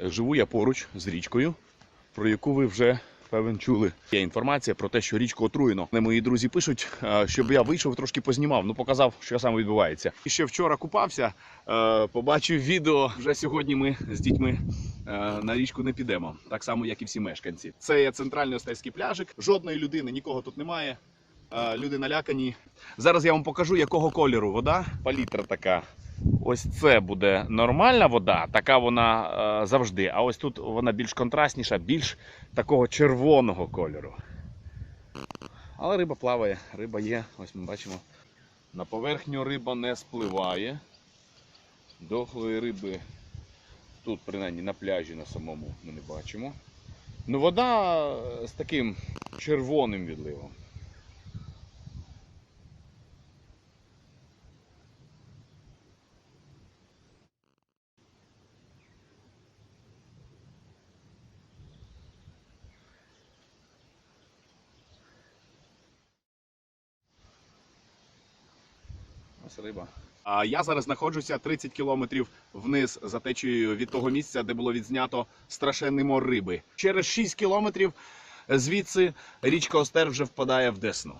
Живу я поруч з річкою, про яку ви вже певен чули. Є інформація про те, що річку отруєно. Не мої друзі пишуть, щоб я вийшов трошки познімав. Ну показав, що саме відбувається. І ще вчора купався, е, побачив відео. Вже сьогодні ми з дітьми е, на річку не підемо, так само як і всі мешканці. Це є центральний остельський пляжик. Жодної людини, нікого тут немає. Е, Люди налякані. Зараз я вам покажу, якого кольору вода. Палітра така. Ось це буде нормальна вода, така вона е, завжди. А ось тут вона більш контрастніша, більш такого червоного кольору. Але риба плаває, риба є. Ось ми бачимо. На поверхню риба не спливає. Дохлої риби тут, принаймні, на пляжі на самому ми не бачимо. Ну, вода з таким червоним відливом. Ось риба. А я зараз знаходжуся 30 кілометрів вниз за течією від того місця, де було відзнято страшенний мор риби. Через 6 кілометрів звідси річка Остер вже впадає в Десну.